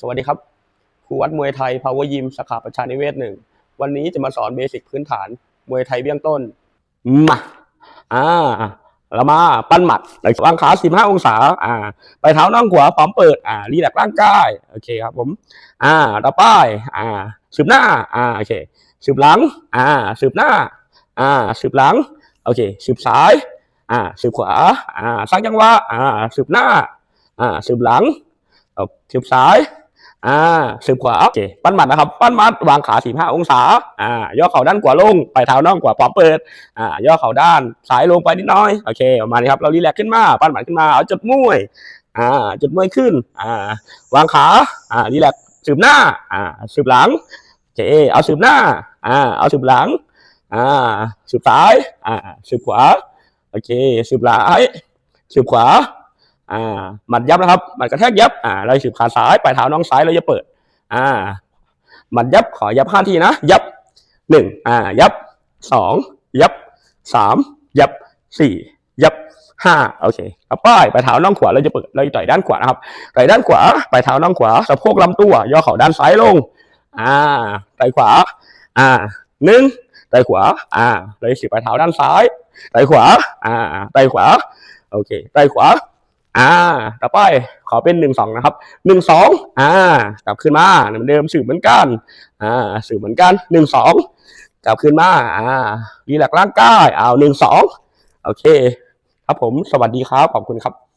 สวัสดีครับครูวัดมวยไทย Power Gym สาขาประชานิเวศหนึ่ง วันนี้จะมาสอนเบสิกพื้นฐาน มวยไทยเบื้องต้น มา อ่า เรามาปั้นหมัดวางขา 15 องศา อ่า ไปเท้าน่องขวาพร้อมเปิด อ่า รีแลกร่างกาย โอเคครับผม อ่าต่อไปอ่า สืบหน้า อ่า โอเค สืบหลัง อ่า สืบหน้า อ่า สืบหลัง โอเค สืบซ้าย อ่า สืบขวา อ่า สร้างจังหวะ อ่า สืบหน้า อ่า สืบหลังเอาสืบซ้าย อ่าสืบขวาโอเคปั้นหมัดนะครับ ปั้นหมัดวางขาสี่ห้าองศา อ่า ย่อเข่าด้านขวาลงไปเท้าน่องขวาพร้อมเปิด อ่า ย่อเข่าด้านซ้ายลงไปนิดน้อย โอเค ประมาณนี้ครับ เรารีแลกขึ้นมา ปั้นหมัดขึ้นมา เอาจุดมวยอ่า จุดมวยขึ้น อ่า วางขา อ่า รีแลกสืบหน้า อ่า สืบหลังโอเคเอาสืบหน้า อ่า เอาสืบหลัง อ่า สืบซ้าย อ่า สืบขวา โอเค สืบหลังสืบขวา อ่าหมัดยับนะครับหมัดกระแทกยับอ่าเราสืบขาซ้ายปลายเท้าน้องซ้ายเราจะเปิด อ่าหมัดยับขอยับห้าทีนะ ยับหนึ่งอ่า ยับสองยับสามยับสี่ยับห้าโอเคเอาป้ายปลายเท้าน่องขวาเราจะเปิดเราจะต่อยด้านขวานะครับต่อยด้านขวาปลายเท้าน่องขวาสะโพกลำตัวย่อเข่าด้านซ้ายลง อ่าต่อยขวา อ่าหนึ่งต่อยขวา อ่าเราจะสืบปลายเท้าด้านซ้ายต่อยขวา อ่าต่อยขวาโอเคต่อยขวา อ่า ต่อไปขอเป็นหนึ่งสองนะครับหนึ่งสองอ่า กลับขึ้นมาเหมือนเดิมสืบเหมือนกัน อ่า สืบเหมือนกันหนึ่งสองกลับขึ้นมา อ่า รีแลกร่างกายเอาหนึ่งสองโอเค ครับผม สวัสดีครับ ขอบคุณครับ